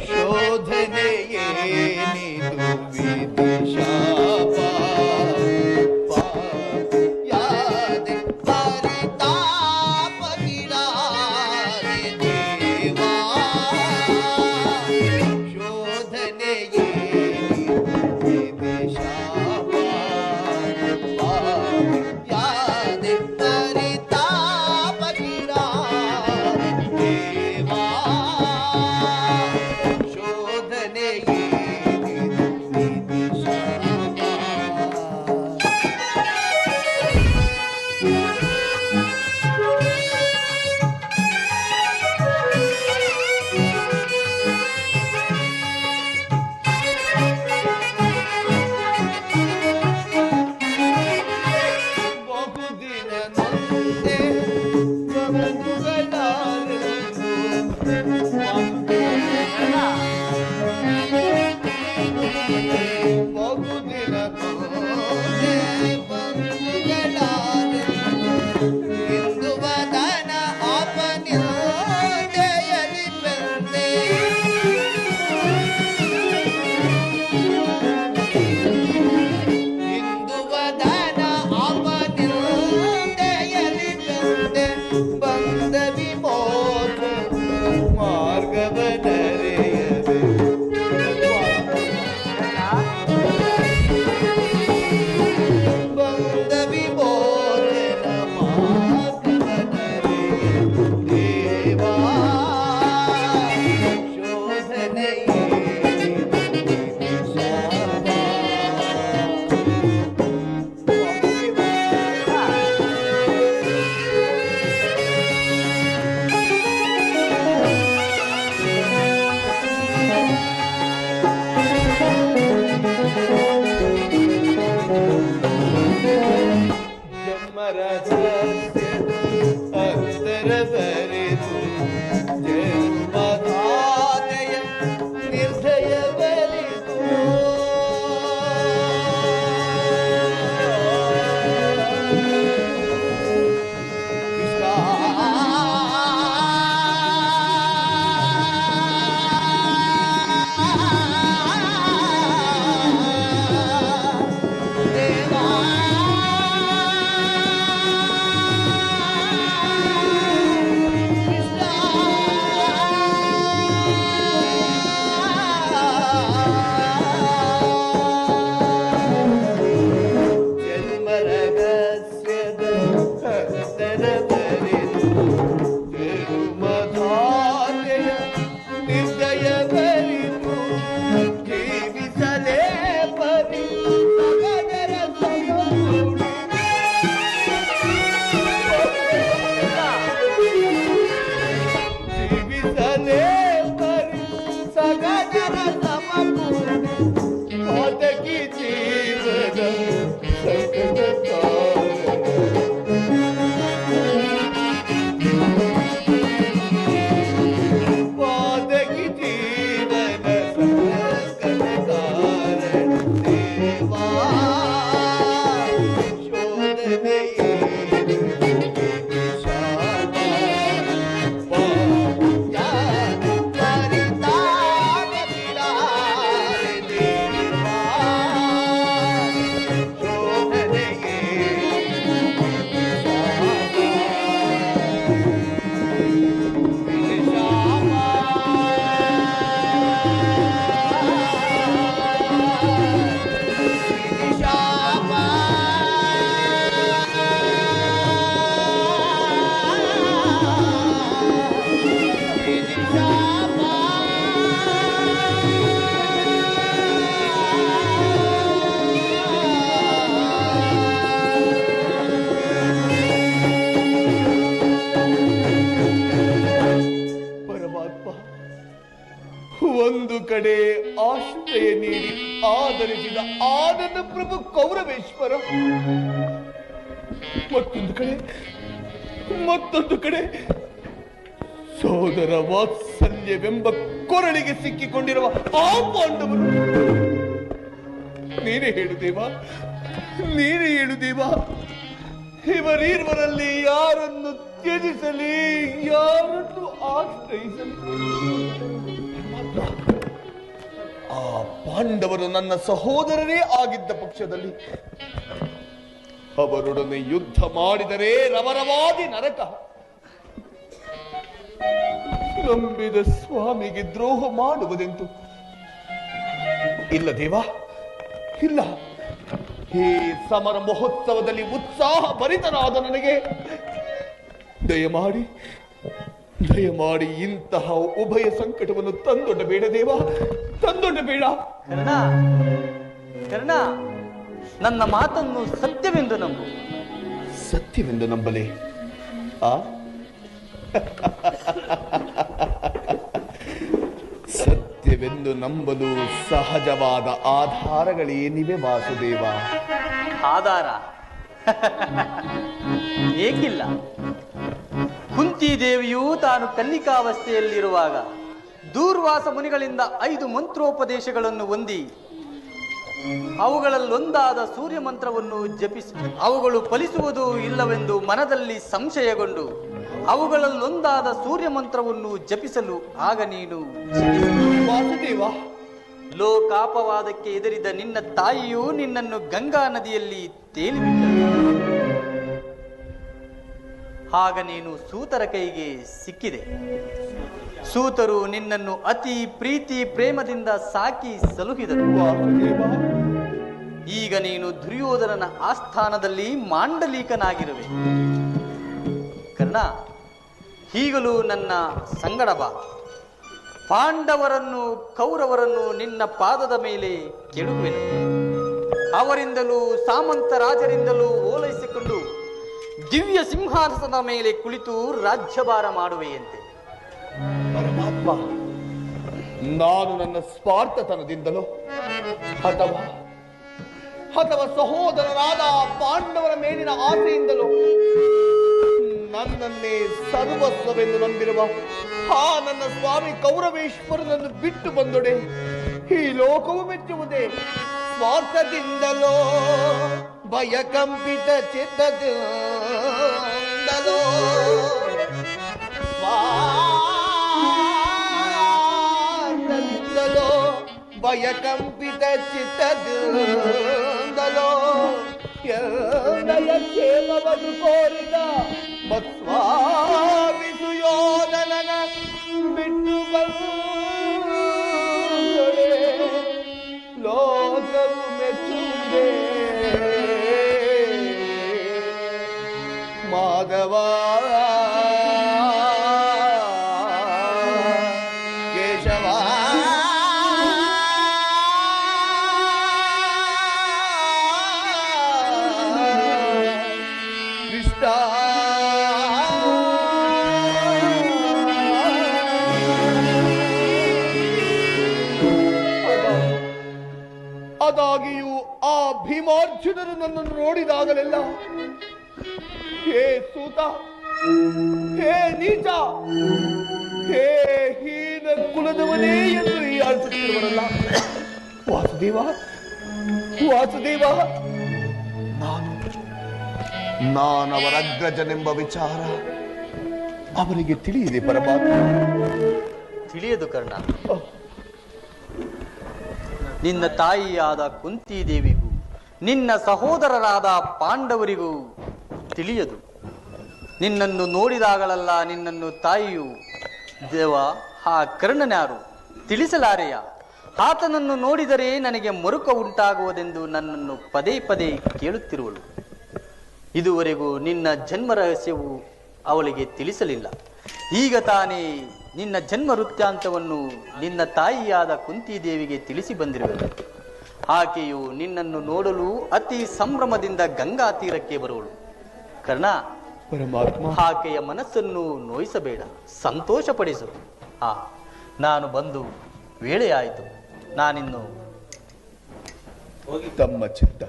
शोधने ये निदुविधि Yeah. ಆಧರಿಸಿದ ಆನಂದ ಪ್ರಭು ಕೌರವೇಶ್ವರ. ಮತ್ತೊಂದು ಕಡೆ ಮತ್ತೊಂದು ಕಡೆ, ಸೋದರ ವಾತ್ಸಲ್ಯವೆಂಬ ಕೊರಳಿಗೆ ಸಿಕ್ಕಿಕೊಂಡಿರುವ ಆ ಪಾಂಡವರು. ನೀನೇ ಹೇಳುದೇವ ನೀನೇ ಹೇಳುದೇವ ಇವರೀರ್ವರಲ್ಲಿ ಯಾರನ್ನು ತ್ಯಜಿಸಲಿ, ಯಾರನ್ನು ಆಶ್ರಯಿಸಲಿ? ನನ್ನ ಸಹೋದರರೇ ಆಗಿದ್ದ ಪಕ್ಷದಲ್ಲಿ ಅವರೊಡನೆ ಯುದ್ಧ ಮಾಡಿದರೆ ರವರವಾದಿ ನರಕ. ನಂಬಿದ ಸ್ವಾಮಿಗೆ ದ್ರೋಹ ಮಾಡುವುದೆಂತು? ಇಲ್ಲ ದೇವ, ಇಲ್ಲ. ಈ ಸಮರ ಮಹೋತ್ಸವದಲ್ಲಿ ಉತ್ಸಾಹ ಭರಿತನಾದ ನನಗೆ. ದಯಮಾಡಿ ದಯಮಾಡಿ ಇಂತಹ ಉಭಯ ಸಂಕಟವನ್ನು ತಂದೊಡ್ಡಬೇಡ ದೇವ ತಂದೊಡ್ಡಬೇಡ. ಕರ್ಣ ಕರ್ಣ ನನ್ನ ಮಾತನ್ನು ಸತ್ಯವೆಂದು ನಂಬು. ಸತ್ಯವೆಂದು ನಂಬಲೇ? ಆ? ಸತ್ಯವೆಂದು ನಂಬಲು ಸಹಜವಾದ ಆಧಾರಗಳೇನಿವೆ ವಾಸುದೇವ. ಆಧಾರ? ಏಕಿಲ್ಲ. ಕುಂತಿ ದೇವಿಯು ತಾನು ಕನ್ನಿಕಾವಸ್ಥೆಯಲ್ಲಿರುವಾಗ ದೂರ್ವಾಸ ಮುನಿಗಳಿಂದ ಐದು ಮಂತ್ರೋಪದೇಶಗಳನ್ನು ಹೊಂದಿ ಅವುಗಳಲ್ಲೊಂದಾದ ಸೂರ್ಯ ಮಂತ್ರವನ್ನು ಜಪಿಸಿ ಅವುಗಳು ಫಲಿಸುವುದು ಇಲ್ಲವೆಂದು ಮನದಲ್ಲಿ ಸಂಶಯಗೊಂಡು ಅವುಗಳಲ್ಲೊಂದಾದ ಸೂರ್ಯ ಮಂತ್ರವನ್ನು ಜಪಿಸಲು ಆಗ ನೀನು ವಾಸುದೇವ ಲೋಕಾಪವಾದಕ್ಕೆ ಎದುರಿದ ನಿನ್ನ ತಾಯಿಯು ನಿನ್ನನ್ನು ಗಂಗಾ ನದಿಯಲ್ಲಿ ತೇಲಿಬಿಟ್ಟಳು. ಆಗ ನೀನು ಸೂತರ ಕೈಗೆ ಸಿಕ್ಕಿದೆ. ಸೂತರು ನಿನ್ನನ್ನು ಅತಿ ಪ್ರೀತಿ ಪ್ರೇಮದಿಂದ ಸಾಕಿ ಸಲುಹಿದರು. ಈಗ ನೀನು ದುರ್ಯೋಧನನ ಆಸ್ಥಾನದಲ್ಲಿ ಮಾಂಡಲೀಕನಾಗಿರುವೆ. ಕರ್ಣ ಈಗಲೂ ನನ್ನ ಸಂಗಡ ಬಾ. ಪಾಂಡವರನ್ನು, ಕೌರವರನ್ನು ನಿನ್ನ ಪಾದದ ಮೇಲೆ ಕೆಡುವೆನು ಅವರಿಂದಲೂ, ಸಾಮಂತ ರಾಜರಿಂದಲೂ ಓಲೈಸಿಕೊಂಡು ದಿವ್ಯ ಸಿಂಹಾಸನದ ಮೇಲೆ ಕುಳಿತು ರಾಜ್ಯಭಾರ ಮಾಡುವೆಯಂತೆ. ಪರಮಾತ್ಮ, ನಾನು ನನ್ನ ಸ್ವಾರ್ಥತನದಿಂದಲೋ ಅಥವಾ ಅಥವಾ ಸಹೋದರರಾದ ಪಾಂಡವರ ಮೇಲಿನ ಆಸೆಯಿಂದಲೋ ನನ್ನನ್ನೇ ಸರ್ವಸ್ವವೆಂದು ನಂಬಿರುವ ಆ ನನ್ನ ಸ್ವಾಮಿ ಕೌರವೇಶ್ವರನನ್ನು ಬಿಟ್ಟು ಬಂದೊಡೆ ಈ ಲೋಕವು ಮೆಚ್ಚುವುದೇ ಸ್ವಾರ್ಥದಿಂದಲೋ. ಭಯಕಂಪಿತ ಚಿತ್ತದಿಂದಲೋ ಸ್ವಾರ್ಥದಿಂದಲೋ ಭಯಕಂಪಿತ ಚಿತ್ತದಿಂದಲೋ ಎಲ್ಲಯ ಕ್ಷೇಮವನ್ನು ಕೋರಿದ ಮತ್ಸ್ವಾಮಿ ಮಾಧವ. ಕೇಶವ. ಕೃಷ್ಣ. ಆದಾಗಿಯೂ ಆ ಭೀಮಾರ್ಜುನರು ನನ್ನನ್ನು ನೋಡಿದಾಗಲೆಲ್ಲ ಹೇ ಸೂತ, ಹೇ ಹೇ ಹೀನ ಕುಲದವನೇ ಎಂದು ಹೀಯಾಳಿಸುತ್ತಿರುವರಲ್ಲ ವಾಸುದೇವ ವಾಸುದೇವ, ನಾನು ನಾನವರ ಅಗ್ರಜನೆಂಬ ವಿಚಾರ ಅವರಿಗೆ ತಿಳಿಯಿದೆ ಪರಮಾತ್ಮ? ತಿಳಿಯದು ಕರ್ಣ. ನಿನ್ನ ತಾಯಿಯಾದ ಕುಂತಿ ದೇವಿಗೂ ನಿನ್ನ ಸಹೋದರರಾದ ಪಾಂಡವರಿಗೂ ತಿಳಿಯದು. ನಿನ್ನನ್ನು ನೋಡಿದಾಗಲಲ್ಲ ನಿನ್ನನ್ನು ತಾಯಿಯು. ದೇವ, ಆ ಕರ್ಣನ್ಯಾರು ತಿಳಿಸಲಾರೆಯ? ಆತನನ್ನು ನೋಡಿದರೆ ನನಗೆ ಮರುಕ ಉಂಟಾಗುವುದೆಂದು ನನ್ನನ್ನು ಪದೇ ಪದೇ ಕೇಳುತ್ತಿರುವಳು. ಇದುವರೆಗೂ ನಿನ್ನ ಜನ್ಮ ರಹಸ್ಯವು ಅವಳಿಗೆ ತಿಳಿಸಲಿಲ್ಲ. ಈಗ ತಾನೇ ನಿನ್ನ ಜನ್ಮ ವೃತ್ತಾಂತವನ್ನು ನಿನ್ನ ತಾಯಿಯಾದ ಕುಂತಿದೇವಿಗೆ ತಿಳಿಸಿ ಬಂದಿರುವಳು ಆಕೆಯು ನಿನ್ನನ್ನು ನೋಡಲು ಅತಿ ಸಂಭ್ರಮದಿಂದ ಗಂಗಾ ತೀರಕ್ಕೆ ಬರುವಳು. ಕರ್ಣ ಪರಮಾತ್ಮ. ಆಕೆಯ ಮನಸ್ಸನ್ನು ನೋಯಿಸಬೇಡ ಸಂತೋಷಪಡಿಸು. ಆ ನಾನು ಬಂದು ವೇಳೆಯಾಯಿತು ನಾನಿನ್ನು ತಮ್ಮ ಚಿತ್ತ.